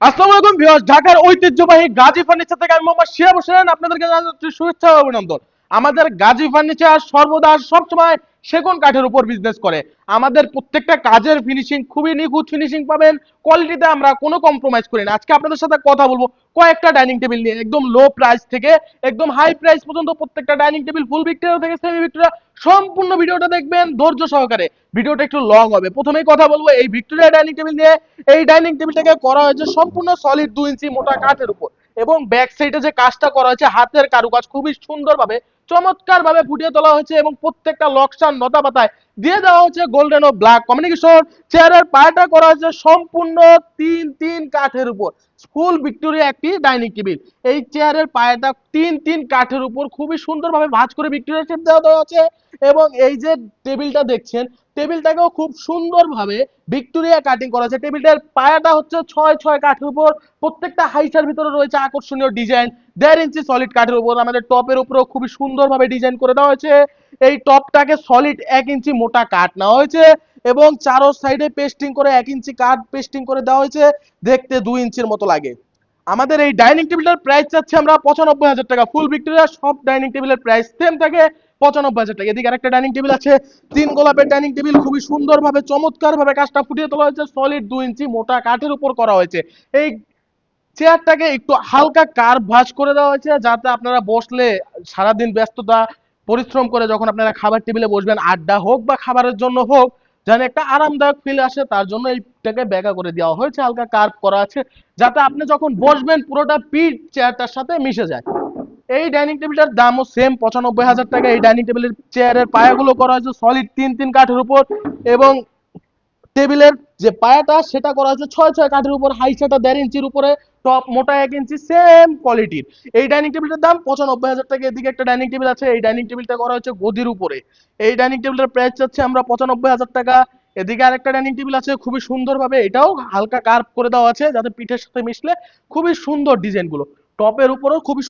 আসসালামু আলাইকুম ভিউয়ার্স, ঢাকার ঐতিহ্যবাহী গাজী ফার্নিচার থেকে আমি মোহাম্মদ শিহাব হোসেন। আপনাদেরকে জানাচ্ছি শুভেচ্ছা ও অভিনন্দন। আমাদের গাজী ফার্নিচার সর্বদা সবসময় সেগুন কাঠের উপর বিজনেস করে। আমাদের প্রত্যেকটা কাজের ফিনিশিং খুবই নিখুঁত ফিনিশিং পাবেন। কোয়ালিটিতে আমরা কোনো কম্প্রোমাইজ করি না। আজকে আপনাদের সাথে কথা বলব কয়েকটা ডাইনিং টেবিল নিয়ে, একদম লো প্রাইস থেকে, একদম হাই প্রাইস পর্যন্ত প্রত্যেকটা ডাইনিং টেবিল ফুল ভিক্টোরিয়া থেকে সেমি ভিক্টোরিয়া সম্পূর্ণ ভিডিওটা দেখবেন ধৈর্য সহকারে। ভিডিওটা একটু লং হবে। প্রথমেই কথা বলব, এই ভিক্টোরিয়া ডাইনিং টেবিল নিয়ে, এই ডাইনিং টেবিলটাকে করা হয়েছে সম্পূর্ণ সলিড দু ইঞ্চি মোটা কাঠের উপর। এবং ব্যাক সাইডে যে কাজটা করা হয়েছে, হাতের কারুকাজ খুবই সুন্দরভাবে চমৎকার ভাবে ফুটিয়ে তোলা হয়েছে এবং প্রত্যেকটা লকসান নতা পাতায় দিয়ে দেওয়া হচ্ছে গোল্ডেন ও ব্ল্যাক কমিউনিকেশন চেয়ারের পায়াটা করা হয়েছে সম্পূর্ণ তিন তিন কাঠের উপর। ফুল ভিক্টোরিয়া একটি ডাইনিং টেবিল এই চেয়ারের পায়াটা তিন তিন কাঠের উপর খুবই সুন্দরভাবে ভাঁজ করে ভিক্টোরিয়া শেপ দেওয়া আছে এবং এই যে টেবিলটা দেখছেন টেবিলটাকেও খুব সুন্দরভাবে ভিক্টোরিয়া কাটিং করা আছে। টেবিলটার পায়াটা হচ্ছে ছয় ছয় কাঠের উপর। প্রত্যেকটা হাইসার ভিতরে রয়েছে আকর্ষণীয় ডিজাইন দেড় ইঞ্চি সলিড কাঠের উপর। আমাদের টপের উপরেও খুবই সুন্দরভাবে ডিজাইন করে দেওয়া হয়েছে। এই টপটাকে সলিড এক ইঞ্চি মোটা কাঠ নেওয়া হয়েছে এবং চারো সাইডে পেস্টিং করে এক ইঞ্চি কাঠ পেস্টিং করে দেওয়া হয়েছে। দেখতে দুই ইঞ্চির মতো লাগে। আমাদের এই ডাইনিং টেবিলটার প্রাইস চাচ্ছি আমরা পঁচানব্বই হাজার টাকা। ফুল ভিক্টোরিয়া, সব ডাইনিং টেবিলের প্রাইস সেম থাকে। পঁচানব্বই হাজার টাকা। এদিকে আরেকটা ডাইনিং টেবিল আছে, তিন গোলাপের ডাইনিং টেবিল খুবই সুন্দরভাবে, চমৎকারভাবে কাজটা ফুটিয়ে তোলা হয়েছে সলিড দুই ইঞ্চি মোটা কাঠের উপর করা হয়েছে। এই চেয়ারটাকে একটু হালকা কার্ভ ভাঁজ করে দেওয়া হয়েছে, যাতে আপনারা বসলে সারাদিন ব্যস্ততা, পরিশ্রম করে যখন আপনারা খাবার টেবিলে বসবেন, আড্ডা হোক বা খাবারের জন্য হোক, যেন একটা আরামদায়ক ফিল আসে, তার জন্য এইটাকে ব্যাকা করে দেওয়া হয়েছে, হালকা কার্ভ করা আছে, যাতে আপনি যখন বসবেন, পুরোটা পিঠ চেয়ারটার সাথে মিশে যায়। এই ডাইনিং টেবিলটার দামও সেম পঁচানব্বই হাজার টাকা। এই ডাইনিং টেবিলের চেয়ারের পায়াগুলো করা হয়েছে সলিড তিন তিন কাঠের উপর এবং টেবিলের যে পায়াটা, সেটা করা হয়েছে ছয় ছয় কাঠের উপর। হাই সেটা দেড় ইঞ্চির উপরে টপ মোটা এক ইঞ্চি সেম কোয়ালিটির এই ডাইনিং টেবিলটার দাম পঁচানব্বই হাজার টাকা। এদিকে একটা ডাইনিং টেবিল আছে, এই ডাইনিং টেবিলটা করা হয়েছে গদির উপরে। এই ডাইনিং টেবিলটার প্রাইস চাচ্ছে আমরা পঁচানব্বই হাজার টাকা। এদিকে আরেকটা ডাইনিং টেবিল আছে, খুবই সুন্দরভাবে এটাও হালকা কার্ভ করে দেওয়া আছে, যাতে পিঠের সাথে মিশলে খুবই সুন্দর ডিজাইনগুলো টপের উপরেও খুবই